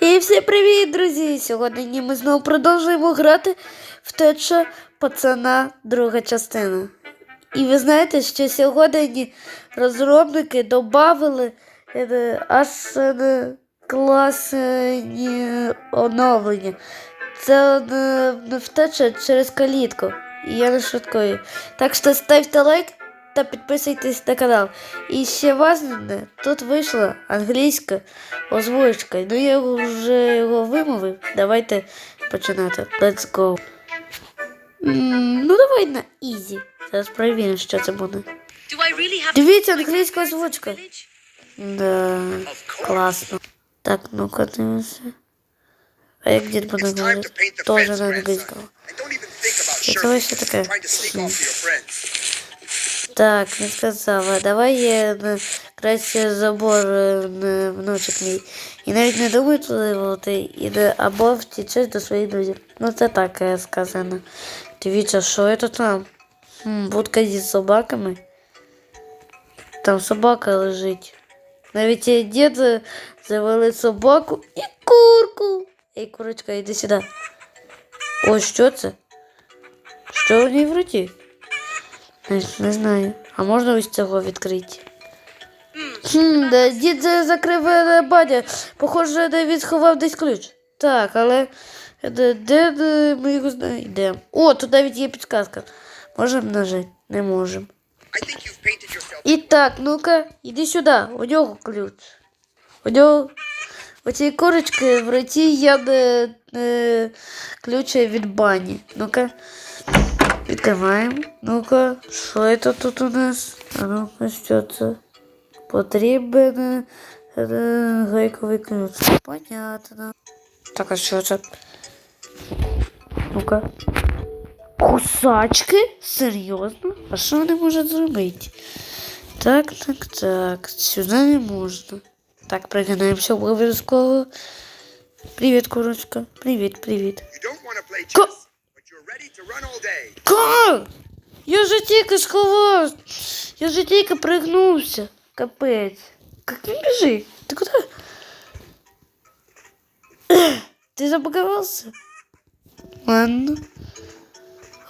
І всім привіт, друзі! Сьогодні ми знову продовжуємо грати в теча пацана друга частина. І ви знаєте, що сьогодні розробники додали аж е, класні оновлення. Це е, втеча через калітку. І я не шуткую. Так що ставте лайк та підписуйтесь на канал. І ще важливе, тут вийшла англійська озвучка. Ну я вже його вимовив. Давайте починати. Let's go. Ну давай на ізі. Зараз перевіримо, що це буде. Дивіться, англійська озвучка. Да, класно. Так, ну-ка дивимося. А як дід буде говорити? Тоже на англійському. Це вообще таке. Так, не сказала. Давай я е, краще забор е, е, внучок мій. І навіть не думаю туди волоти, іде або втічеш до своїх друзів. Ну це так е, сказано. Дивіться, що це там? Хм, будка зі собаками. Там собака лежить. Навіть і дід е, завели собаку і курку. Ей, курочка, іди сюди. Ось що це? Що в ній в роті? Не, не знаю. А можна ось цього відкрити? Хм, да, дід за- закрив бадя. Похоже, Давід сховав десь ключ. Так, але де, де, де ми його знайдемо? О, тут навіть є підказка. Можемо нажати? Не можемо. І так, ну-ка, іди сюди, у нього ключ. У нього у цієї курочки в роті є е, е, ключ від бані. Ну-ка, відкриваємо. Ну-ка, що це тут у нас? А ну-ка, що це? Потрібен е, гайковий ключ. Понятно. Так, а що це? Ну-ка. Кусачки? Серйозно? А що вони можуть зробити? Так, так, так. Сюди не можна. Так, пригинаємося обов'язково. Привіт, курочка. Привіт, привіт. You Ка! Я же тільки сховався. Я же тільки пригнувся. Капець. Как він біжить? Ти куди? Ти забаговався? Ладно.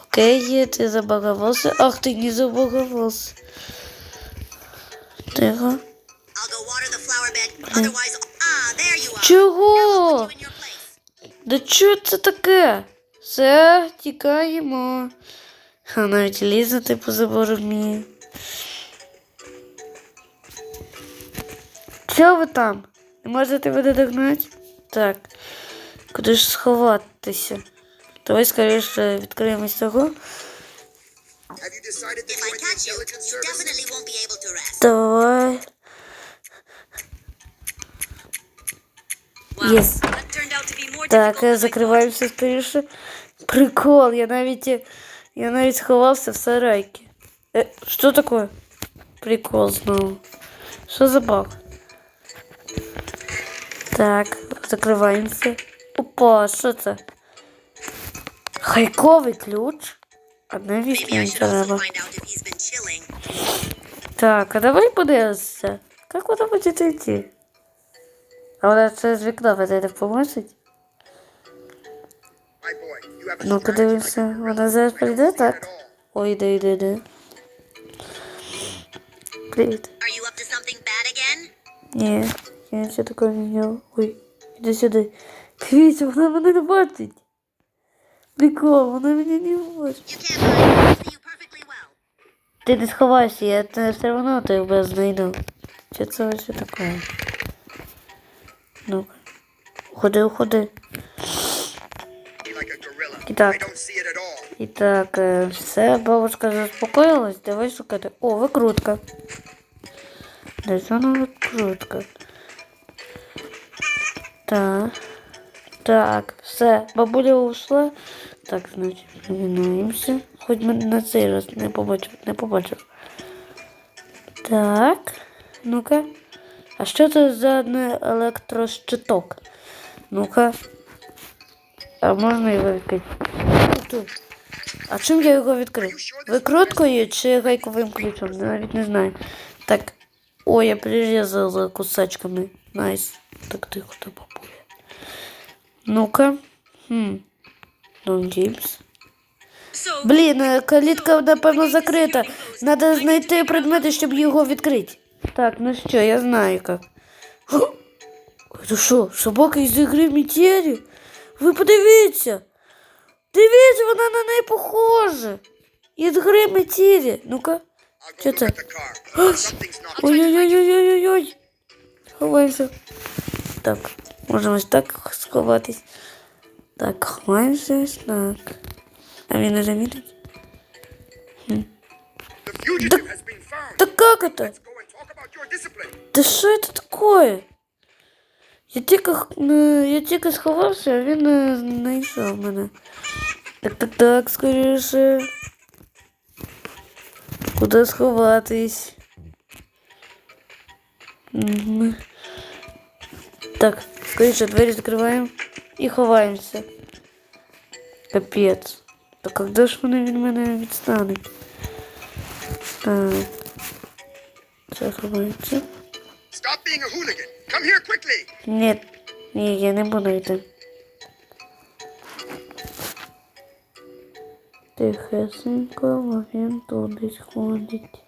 Окей, ти забаговався. Ах, ти не забаговався. Тихо. I'll go water the flower bed. Otherwise, ah, there you are. Чого? You in your place. Да що це таке? Все, тікаємо. А навіть лізати по забору вміє. Що ви там? Не можете мене догнати? Так. Куди ж сховатися? Давай скоріше відкриємо з цього. Давай. Wow, Yes. Так, закриваємося скоріше. Прикол, я навіть я навіть сховався в сарайки. Е, що таке? Прикол знову. Що за баг? Так, закриваємося. Опа, що це? Хайковий ключ? А thought. навіщо Maybe I мені should also треба? find out if he's been chilling. Так, а давай подивимося. Як вона буде йти? А вона це з вікна веде поможуть? My Ну-ка дивимося, вона зараз прийде, так? Ой, іде, іде, іде. Привіт. Ні, я нічого такого не dělal. Ой, іди сюди. Дивіться, вона мене не бачить. Прикол, вона мене не бачить. Ти не сховайся, я те все одно тебе знайду. Що це вообще таке? Ну, уходи, уходи. Итак. І так, е, все, бабушка заспокоїлась, давай шукати. О, викрутка. Десь вона викрутка. Так. Так, все, бабуля ушла. Так, значить, замінуємося. Хоч мене на цей раз не побачив, не побачив. Так. Ну-ка. А що це за електрощиток? Ну-ка. А можна його відкрити? А чим я його відкрив? Викруткою чи гайковим ключом? Навіть не знаю. Так. Ой, я прирізала кусачками. Найс. Так тихо, та бабуля. Ну-ка. Хм. Дон Джеймс. So, Блін, е, калітка, напевно, закрита. Надо знайти предмети, щоб його відкрити. Так, ну що, я знаю як. Це що, собака із ігри Мітєрі? Ви подивіться. Дивіться, вона на неї похожа. Із гри Мітєрі. Ну-ка. I'll Що go look це? at the car. Something's not Ой-ой-ой-ой-ой-ой. Ховайся. Так, можемо ось так сховатись. Так, ховаємося ось так. А він не замітить? The fugitive has been found. Да как это? Let's go and talk Я тільки, х- е, я тільки сховався, а він е, знайшов мене. Так, так, так, скоріше. Куди сховатись? Мгм. Так, скоріше двері закриваємо і ховаємося. Капець. Та коли ж вони від мене відстануть? Так. Це ховається. Stop being a hooligan. Come here quickly. Ні, ні, я не буду йти. Тихесенько, він тут десь ходить.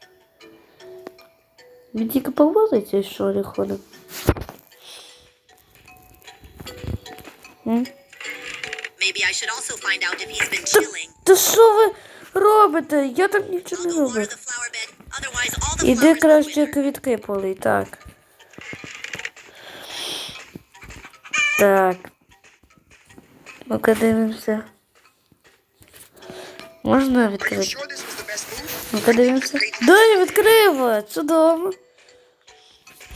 Він тільки повозиться, що ли ходить? Maybe I should also find out if he's been chilling. Та що ви робите? Я там нічого не роблю. Іди краще квітки полий, так. Так. Ну-ка дивимося. Можна Are you відкрити? sure this was the best move? Ну-ка дивимося. Да, я відкрила! Чудово.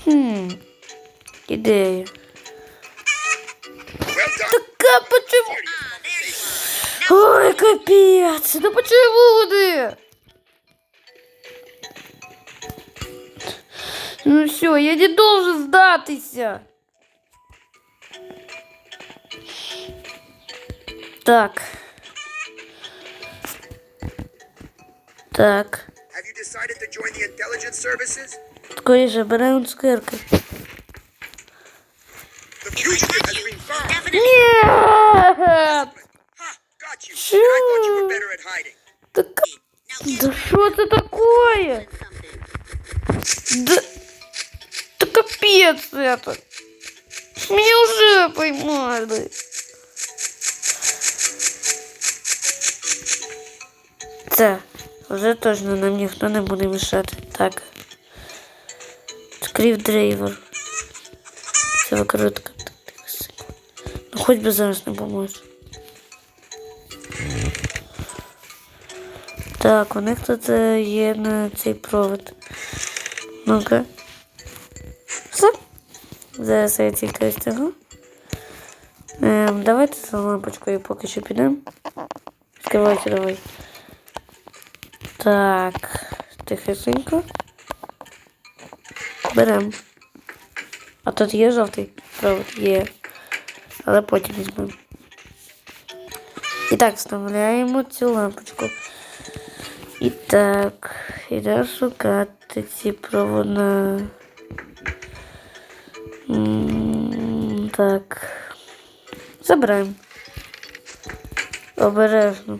Хм. Ідея. Well done. Така почему? Ah, there you are. Ой, капець! Да почему вони? Ну все, я не должен здатися. Так. Так. Такой же, берем скирки. Нет! Чё? Так... А да что это такое? Да... Да капец это! Меня уже поймали! Це, вже точно нам ніхто не буде мішати. Так. Скрівдрейвер. Це викрутка. Ну хоч би зараз не поможе. Так, у них тут е, є на цей провод. Ну-ка. Все. Зараз я тільки стягну. Ем, давайте за лампочкою поки що підемо. Відкривайте давай. Так, тихесенько. Берем. А тут є жовтий провод? Є. Але потім візьмемо. І так, вставляємо цю лампочку. І так, іде шукати ці провода. Так. Забираємо. Обережно.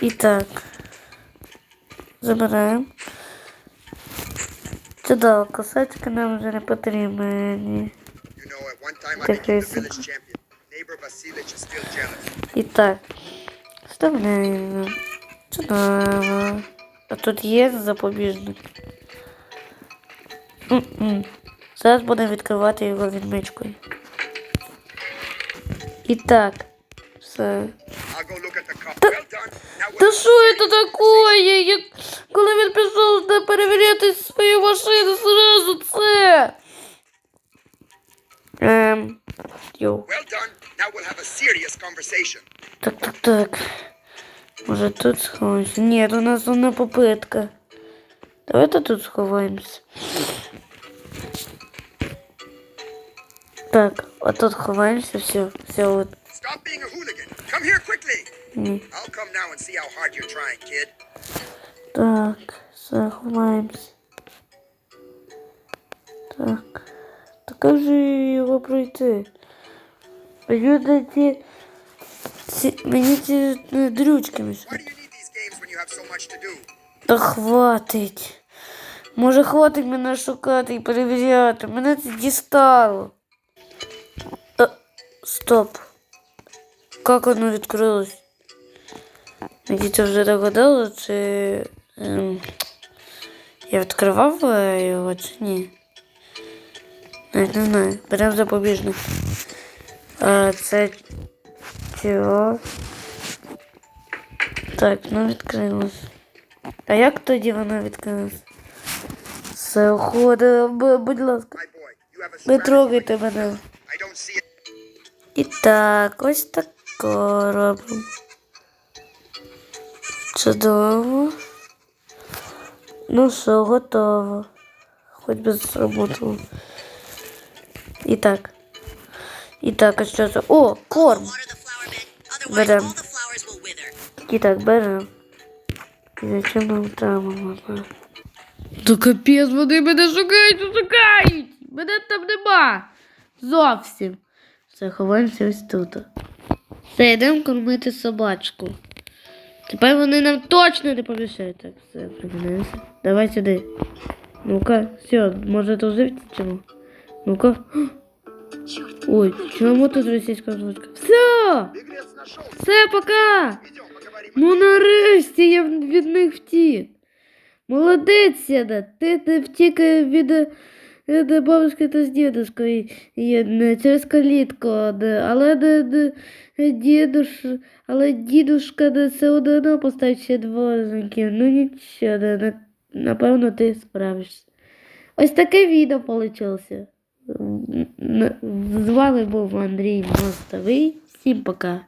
І так. Забираємо. Чудово, косачки нам вже не потрібні. І так. Вставляємо. А тут є запобіжник. М-м. Зараз будемо відкривати його відмичкою. І. Все. що це таке? Я... Коли він пішов де перевіряти свою машину, зразу це. Ем. Йоу. Well done. Now we'll have a serious conversation. Так, так, так. Може тут сховаємося? Ні, у нас одна попитка. Давайте тут сховаємося. Так, а тут ховаємося, все, все от. Stop being a hooligan. Come here quickly. Ні. I'll come now and see how hard you're trying, kid. Так, все, ховаємося. Так. Так а же його треба пройти. Люди ті. ці мені ці е, дрючки Why мішають. do you need these games when you have so much to do? Та хватить. Може, хватить мене шукати і перевіряти. Мене це дістало. Е, стоп. Як воно відкрилось? Це вже догадало, чи. ем, я відкривав е, його чи ні? Не знаю. Беремо запобіжник. А, це чого? Так, ну відкрилось. А як тоді воно відкрилось? Все, уходить, б- будь ласка. Не трогайте мене. І так, ось тако робимо. Чудово. Ну що, готово. Хоч би зроботало. І так. І так, а що це? О, корм! Wither. І так, беремо. І зачем нам там? То капець, вони мене шукають, шукають! Мене там нема. Зовсім. Все, ховаємося ось тут. Все, йдемо кормити собачку. Тепер вони нам точно не помішають. Так, все, припинимося. Давай сюди. Ну-ка, все, може тут живці чому? Ну-ка. Ой, чому тут російська озвучка? Все! Все, пока! Ну нарешті я від них втік. Молодець, Сіда, ти не втік від, від бабушки та з дідушкою не через калітку, де- але де, де, дідуш, але дідушка де все одно поставить ще двоєнки. Ну нічого, де, напевно, ти справишся. Ось таке відео вийшло. З вами був Андрій Мостовий. Всім пока.